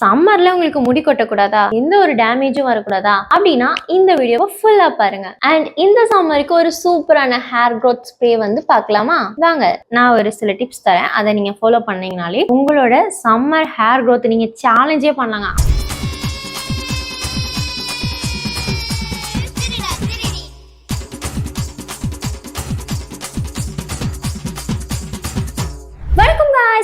சம்மர்ல உங்களுக்கு முடி கொட்டக்கூடாதா? எந்த ஒரு டேமேஜும் வரக்கூடாதா? அப்படின்னா இந்த வீடியோவை ஃபுல்லா பாருங்க. அண்ட் இந்த சம்மருக்கு ஒரு சூப்பரான ஹேர் க்ரோத் ஸ்ப்ரே வந்து பார்க்கலாமா? வாங்க நான் ஒரு சில டிப்ஸ் தரேன். அதை நீங்க ஃபாலோ பண்ணீங்கனாலே உங்களோட சம்மர் ஹேர் க்ரோத் நீங்க சேலஞ்சே பண்ணலாங்க.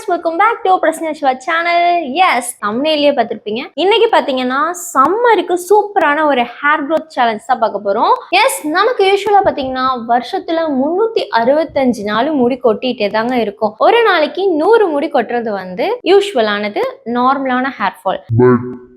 Welcome welcome back to Prasanna Siva channel S தமிழ்லேயே பார்த்துருப்பீங்க. இன்னைக்கு பார்த்தீங்கன்னா சம்மருக்கு சூப்பரான ஒரு ஹேர் க்ரோத் சேலஞ்ச் தான் பார்க்க போகிறோம் எஸ் நமக்கு யூஸ்வலாக பார்த்தீங்கன்னா வருஷத்தில் முந்நூற்றி அறுபத்தஞ்சு நாள் முடி கொட்டிகிட்டே தாங்க இருக்கும். ஒரு நாளைக்கு நூறு முடி கொட்டுறது வந்து யூஸ்வலானது நார்மலான ஹேர் ஃபால்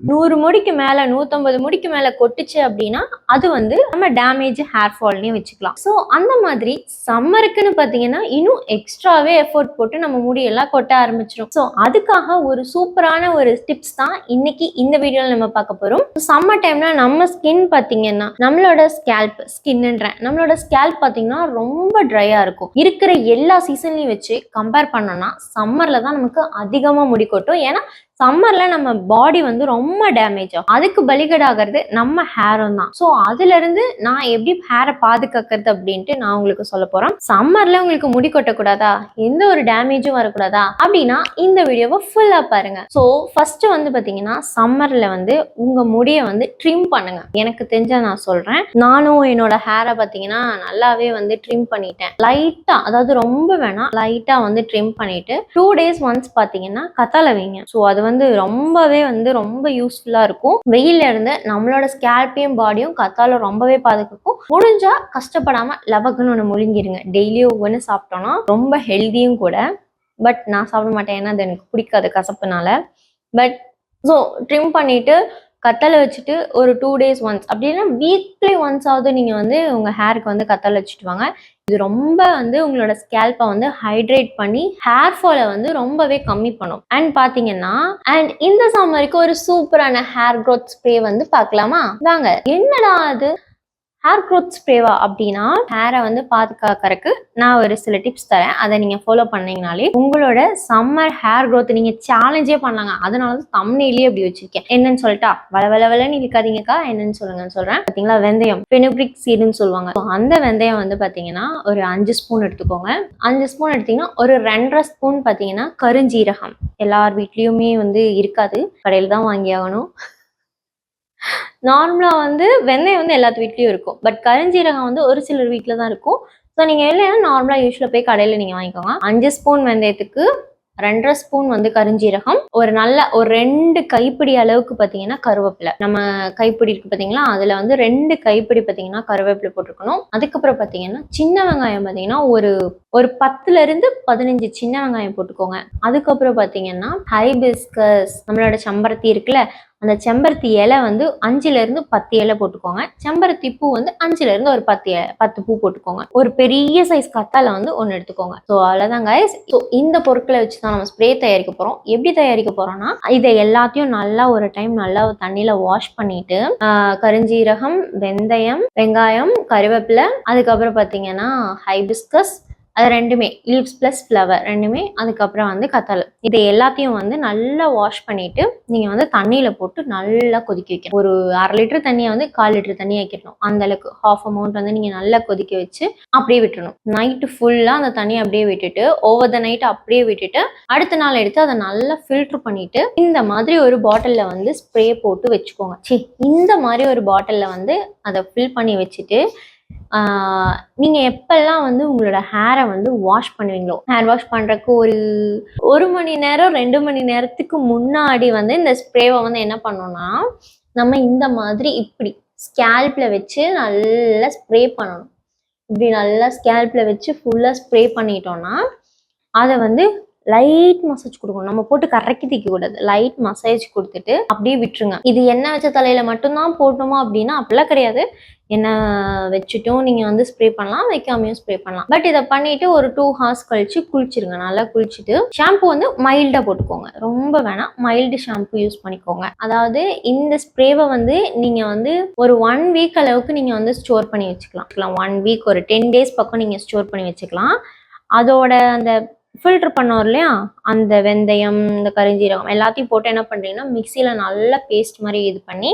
நூறு முடிக்கு மேல நூத்தம்பது முடிக்கு மேல கொட்டுச்சு அப்படின்னா அது வந்து நம்ம டேமேஜ் ஹேர் ஃபால்னே வச்சுக்கலாம். ஸோ அந்த மாதிரி சம்மருக்குன்னு பார்த்தீங்கன்னா இன்னும் எக்ஸ்ட்ராவே எஃபோர்ட் போட்டு நம்ம முடியெல்லாம் கொட்ட ஆரம்பிச்சிடும் ஸோ அதுக்காக ஒரு சூப்பரான ஒரு டிப்ஸ் தான் இன்னைக்கு இந்த வீடியோவில் நம்ம பார்க்க போகிறோம் சம்மர் டைம்னா நம்ம ஸ்கின் பார்த்தீங்கன்னா நம்மளோட ஸ்கேல்ப் ஸ்கின்ன்றேன் நம்மளோட ஸ்கேல்ப் பார்த்தீங்கன்னா ரொம்ப ட்ரையாக இருக்கும். இருக்கிற எல்லா சீசன்லையும் வச்சு கம்பேர் பண்ணோம்னா சம்மரில் தான் நமக்கு அதிகமாக முடி கொட்டும். ஏன்னா சம்மர்ல நம்ம பாடி வந்து ரொம்ப டேமேஜ் ஆகும். அதுக்கு பலிகடாகிறது நம்ம ஹேரும் தான். ஸோ அதுல இருந்து நான் எப்படி ஹேரை பாதுகாக்கிறது அப்படின்ட்டு நான் உங்களுக்கு சொல்ல போறேன். சம்மர்ல உங்களுக்கு முடி கொட்டக்கூடாதா? எந்த ஒரு டேமேஜும் வரக்கூடாதா? அப்படின்னா இந்த வீடியோவை ஃபுல்லா பாருங்க. ஸோ ஃபர்ஸ்ட் வந்து பாத்தீங்கன்னா சம்மர்ல வந்து உங்க முடியை வந்து ட்ரிம் பண்ணுங்க. எனக்கு தெரிஞ்ச நான் சொல்றேன். நானும் என்னோட ஹேரை பாத்தீங்கன்னா நல்லாவே வந்து ட்ரிம் பண்ணிட்டேன். லைட்டா அதாவது ரொம்ப வேணாம் லைட்டா வந்து ட்ரிம் பண்ணிட்டு டூ டேஸ் ஒன்ஸ் பாத்தீங்கன்னா கத்தால வைங்க. ஸோ அது வந்து ரொம்பவே வந்து ரொம்ப யூஸ்ஃபுல்லாக இருக்கும். வெயில இருந்து நம்மளோட ஸ்கேல்பையும் பாடியும் கத்தால ரொம்பவே பாதுகாக்கும். முடிஞ்சா கஷ்டப்படாம லவக்குன்னு ஒன்று முழுங்கிருங்க. டெய்லியும் ஒவ்வொன்று சாப்பிட்டோம்னா ரொம்ப ஹெல்த்தியும் கூட. பட் நான் சாப்பிட மாட்டேன். ஏன்னா அது எனக்கு பிடிக்காது கசப்புனால. பட் ஸோ ட்ரிம் பண்ணிட்டு கத்தலை வச்சுட்டு ஒரு டூ டேஸ் ஒன்ஸ் அப்படின்னா வீக்லி ஒன்ஸ் ஆகுது நீங்கள் வந்து உங்கள் ஹேருக்கு வந்து கத்தலை வச்சுட்டு வாங்க. இது ரொம்ப வந்து உங்களோட ஸ்கேல்பை வந்து ஹைட்ரேட் பண்ணி ஹேர் ஃபாலை வந்து ரொம்பவே கம்மி பண்ணும். அண்ட் பார்த்தீங்கன்னா அண்ட் இந்த சம்மருக்கு ஒரு சூப்பரான ஹேர் க்ரோத் ஸ்ப்ரே வந்து பார்க்கலாமா? வாங்க. என்னடா அது? ஹேர் க்ரோத் ஸ்ப்ரேவா அப்படின்னா ஹேரை வந்து பாதுகாக்கறதுக்கு நான் ஒரு சில டிப்ஸ் தரேன். அதை நீங்கள் ஃபாலோ பண்ணீங்கனாலே உங்களோட சம்மர் ஹேர் க்ரோத் நீங்கள் சேலஞ்சே பண்ணலாங்க. அதனால தான் தம்னையிலேயே அப்படி வச்சிருக்கேன். என்னன்னு சொல்லிட்டா வள வள வளன்னு இருக்காதீங்கக்கா என்னன்னு சொல்லுங்கன்னு சொல்கிறேன் பார்த்தீங்களா? வெந்தயம் பெனுபிரிக் சீடுன்னு சொல்லுவாங்க. ஸோ அந்த வெந்தயம் வந்து பார்த்தீங்கன்னா ஒரு அஞ்சு ஸ்பூன் எடுத்துக்கோங்க. அஞ்சு ஸ்பூன் எடுத்தீங்கன்னா ஒரு ரெண்டரை ஸ்பூன் பார்த்தீங்கன்னா கருஞ்சீரகம். எல்லார் வீட்லேயுமே வந்து இருக்காது. கடையில் தான் வாங்கி ஆகணும் நார்மலாக வந்து வெந்தயம் வந்து எல்லாத்து வீட்லேயும் இருக்கும். பட் கருஞ்சீரகம் வந்து ஒரு சிலர் வீட்டில் தான் இருக்கும் ஸோ நீங்கள் இல்லைன்னா நார்மலாக யூஸ்வலாக போய் கடையில் நீங்கள் வாங்கிக்கோங்க. அஞ்சு ஸ்பூன் வெந்தயத்துக்கு ரெண்டரை ஸ்பூன் வந்து கருஞ்சீரகம். ஒரு நல்ல ஒரு ரெண்டு கைப்பிடி அளவுக்கு பார்த்தீங்கன்னா கருவேப்பிலை. நம்ம கைப்பிடி இருக்கு பார்த்தீங்களா அதில் வந்து ரெண்டு கைப்பிடி பார்த்தீங்கன்னா கருவேப்பிலை போட்டிருக்கணும். அதுக்கப்புறம் பார்த்தீங்கன்னா சின்ன வெங்காயம் பார்த்தீங்கன்னா ஒரு ஒரு பத்துலேருந்து பதினஞ்சு சின்ன வெங்காயம் போட்டுக்கோங்க. அதுக்கப்புறம் பார்த்தீங்கன்னா ஹைபிஸ்கஸ் நம்மளோட சம்பரத்தி இருக்குல்ல அந்த செம்பருத்தி இலை வந்து அஞ்சுலேருந்து பத்து இலை போட்டுக்கோங்க. செம்பருத்தி பூ வந்து அஞ்சுலேருந்து ஒரு பத்து இலை பத்து பூ போட்டுக்கோங்க. ஒரு பெரிய சைஸ் கத்தால வந்து ஒன்று எடுத்துக்கோங்க. ஸோ அவ்வளோதான் guys. ஸோ இந்த பொருட்களை வச்சு தான் நம்ம ஸ்ப்ரே தயாரிக்க போகிறோம் எப்படி தயாரிக்க போகிறோம்னா இதை எல்லாத்தையும் நல்லா ஒரு டைம் நல்லா தண்ணியில் வாஷ் பண்ணிட்டு கருஞ்சீரகம் வெந்தயம் வெங்காயம் கருவேப்பிலை அதுக்கப்புறம் பார்த்தீங்கன்னா ஹைபிஸ்கஸ் அது ரெண்டுமே லீவ்ஸ் ப்ளஸ் ஃப்ளவர் ரெண்டுமே அதுக்கப்புறம் வந்து கத்தாழை இதை எல்லாத்தையும் வந்து நல்லா வாஷ் பண்ணிட்டு நீங்கள் வந்து தண்ணியில் போட்டு நல்லா கொதிக்க வைக்கணும். ஒரு அரை லிட்டர் தண்ணியை வந்து கால் லிட்டர் தண்ணி வைக்கணும். அந்த அளவுக்கு ஹாஃப் அமௌண்ட் வந்து நீங்கள் நல்லா கொதிக்க வச்சு அப்படியே விட்டுணும் நைட்டு ஃபுல்லாக அந்த தண்ணியை அப்படியே விட்டுட்டு ஓவர் த நைட் அப்படியே விட்டுட்டு அடுத்த நாள் எடுத்து அதை நல்லா ஃபில்டர் பண்ணிட்டு இந்த மாதிரி ஒரு பாட்டிலில் வந்து ஸ்ப்ரே போட்டு வச்சுக்கோங்க. சி இந்த மாதிரி ஒரு பாட்டிலில் வந்து அதை ஃபில் பண்ணி வச்சுட்டு ஆஹ் நீங்க எப்பெல்லாம் வந்து உங்களோட ஹேரை வந்து வாஷ் பண்ணுவீங்களோ? ஹேர் வாஷ் பண்றதுக்கு ஒரு ஒரு மணி நேரம் ரெண்டு மணி நேரத்துக்கு முன்னாடி வந்து இந்த ஸ்ப்ரேவை வந்து என்ன பண்ணோம்னா நம்ம இந்த மாதிரி இப்படி ஸ்கேல்ப்ல வச்சு நல்லா ஸ்ப்ரே பண்ணணும். இப்படி நல்லா ஸ்கேல்ப்ல வச்சு ஃபுல்லா ஸ்ப்ரே பண்ணிட்டோம்னா அதை வந்து லைட் மசாஜ் கொடுக்கணும். நம்ம போட்டு கரைக்கி தீக்க கூடாது லைட் மசாஜ் கொடுத்துட்டு அப்படியே விட்டுருங்க. இது எண்ணெய் வச்ச தலையில மட்டும்தான் போடணுமா அப்படின்னா அப்படிலாம் கிடையாது. எண்ணெய் வச்சுட்டும் நீங்க வந்து ஸ்ப்ரே பண்ணலாம் வைக்காமையும் ஸ்ப்ரே பண்ணலாம். பட் இதை பண்ணிட்டு ஒரு டூ ஹார்ஸ் கழிச்சு குளிச்சிருங்க. நல்லா குளிச்சுட்டு ஷாம்பு வந்து மைல்டா போட்டுக்கோங்க. ரொம்ப வேணாம். மைல்டு ஷாம்பு யூஸ் பண்ணிக்கோங்க. அதாவது இந்த ஸ்ப்ரேவை வந்து நீங்க வந்து ஒரு ஒன் வீக் அளவுக்கு நீங்க வந்து ஸ்டோர் பண்ணி வச்சுக்கலாம். ஒன் வீக் ஒரு டென் டேஸ் பக்கம் நீங்க ஸ்டோர் பண்ணி வச்சுக்கலாம். அதோட அந்த ஃபில்டர் பண்ணோம் இல்லையா? அந்த வெந்தயம் இந்த கரிஞ்சீரகம் எல்லாத்தையும் போட்டு என்ன பண்ணுறீங்கன்னா மிக்சியில் நல்லா பேஸ்ட் மாதிரி இது பண்ணி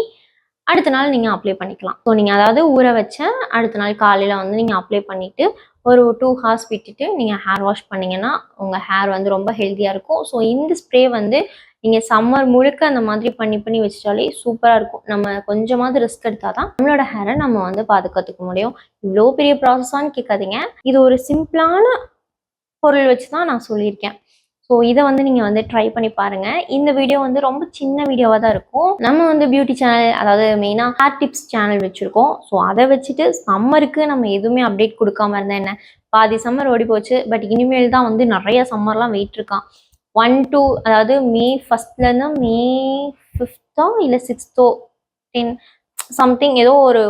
அடுத்த நாள் நீங்கள் அப்ளை பண்ணிக்கலாம். ஸோ நீங்கள் அதாவது ஊற வச்ச அடுத்த நாள் காலையில் வந்து நீங்கள் அப்ளை பண்ணிவிட்டு ஒரு டூ ஹார்ஸ் விட்டுட்டு நீங்கள் ஹேர் வாஷ் பண்ணிங்கன்னா உங்கள் ஹேர் வந்து ரொம்ப ஹெல்த்தியாக இருக்கும். ஸோ இந்த ஸ்ப்ரே வந்து நீங்கள் சம்மர் முழுக்க அந்த மாதிரி பண்ணி பண்ணி வச்சிட்டாலே சூப்பராக இருக்கும். நம்ம கொஞ்சமாவது ரிஸ்க் எடுத்தால் தான் நம்மளோட ஹேரை நம்ம வந்து பாதுகாத்துக்க முடியும். இவ்வளோ பெரிய ப்ராசஸான்னு கேட்காதீங்க. இது ஒரு சிம்பிளான பொருள் வச்சு தான் நான் சொல்லியிருக்கேன். ஸோ இதை வந்து நீங்கள் வந்து ட்ரை பண்ணி பாருங்கள் இந்த வீடியோ வந்து ரொம்ப சின்ன வீடியோவாக தான் இருக்கும். நம்ம வந்து பியூட்டி சேனல் அதாவது மெயினாக ஹேர் டிப்ஸ் சேனல் வச்சுருக்கோம். ஸோ அதை வச்சுட்டு சம்மருக்கு நம்ம எதுவுமே அப்டேட் கொடுக்காம இருந்தால் என்ன? பாதி சம்மர் ஓடி போச்சு. பட் இனிமேல் தான் வந்து நிறைய சம்மர்லாம் வெயிட் இருக்கான். ஒன் டூ அதாவது மே ஃபஸ்ட்லேருந்து மே ஃபிஃப்த்தோ இல்லை சிக்ஸ்த்தோ டென் சம்திங் ஏதோ ஒரு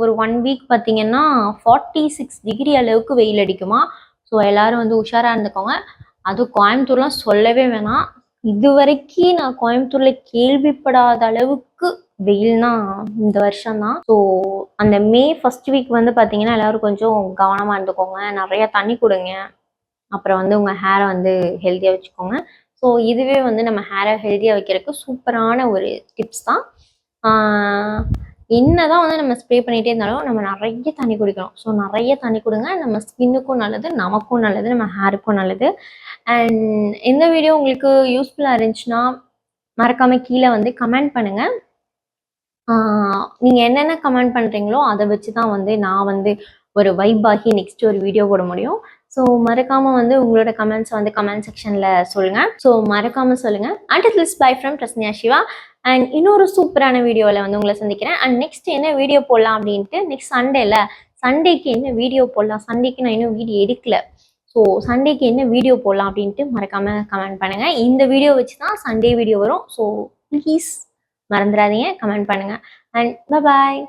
ஒரு ஒன் வீக் பார்த்தீங்கன்னா ஃபார்ட்டி சிக்ஸ் டிகிரி அளவுக்கு வெயில் அடிக்குமா? ஸோ எல்லாரும் வந்து உஷாராக இருந்துக்கோங்க. அதுவும் கோயம்புத்தூர்லாம் சொல்லவே வேணாம். இது வரைக்கும் நான் கோயம்புத்தூர்ல கேள்விப்படாத அளவுக்கு வெயில்னா இந்த வருஷம் தான் ஸோ அந்த மே ஃபர்ஸ்ட் வீக் வந்து பார்த்தீங்கன்னா எல்லாரும் கொஞ்சம் கவனமாக இருந்துக்கோங்க. நிறைய தண்ணி கொடுங்க. அப்புறம் வந்து உங்கள் ஹேரை வந்து ஹெல்த்தியாக வச்சுக்கோங்க. ஸோ இதுவே வந்து நம்ம ஹேரை ஹெல்த்தியாக வைக்கிறதுக்கு சூப்பரான ஒரு டிப்ஸ் தான். என்னதான் வந்து நம்ம ஸ்ப்ரே பண்ணிகிட்டே இருந்தாலும் நம்ம நிறைய தண்ணி குடிக்கணும் ஸோ நிறைய தண்ணி கொடுங்க. நம்ம ஸ்கின்னுக்கும் நல்லது நமக்கும் நல்லது நம்ம ஹேருக்கும் நல்லது. அண்ட் இந்த வீடியோ உங்களுக்கு யூஸ்ஃபுல்லாக இருந்துச்சுன்னா மறக்காமல் கீழே வந்து கமெண்ட் பண்ணுங்கள் நீங்கள் என்னென்ன கமெண்ட் பண்ணுறீங்களோ அதை வச்சு தான் வந்து நான் வந்து ஒரு வைப் ஆகி நெக்ஸ்ட் ஒரு வீடியோ போட முடியும். ஸோ மறக்காமல் வந்து உங்களோட கமெண்ட்ஸ் வந்து கமெண்ட் செக்ஷனில் சொல்லுங்கள் ஸோ மறக்காமல் சொல்லுங்கள் and this bye from Prasanna Siva and இன்னொரு சூப்பரான வீடியோவில் வந்து உங்களை சந்திக்கிறேன். அண்ட் நெக்ஸ்ட் என்ன வீடியோ போடலாம் அப்படின்ட்டு நெக்ஸ்ட் சண்டேல சண்டேக்கு என்ன வீடியோ போடலாம்? சண்டேக்கு நான் இன்னும் வீடியோ எடுக்கல. ஸோ சண்டேக்கு என்ன வீடியோ போடலாம் அப்படின்ட்டு மறக்காம கமெண்ட் பண்ணுங்க. இந்த வீடியோ வச்சு தான் சண்டே வீடியோ வரும். ஸோ ப்ளீஸ் மறந்துடாதீங்க. கமெண்ட் பண்ணுங்க. And bye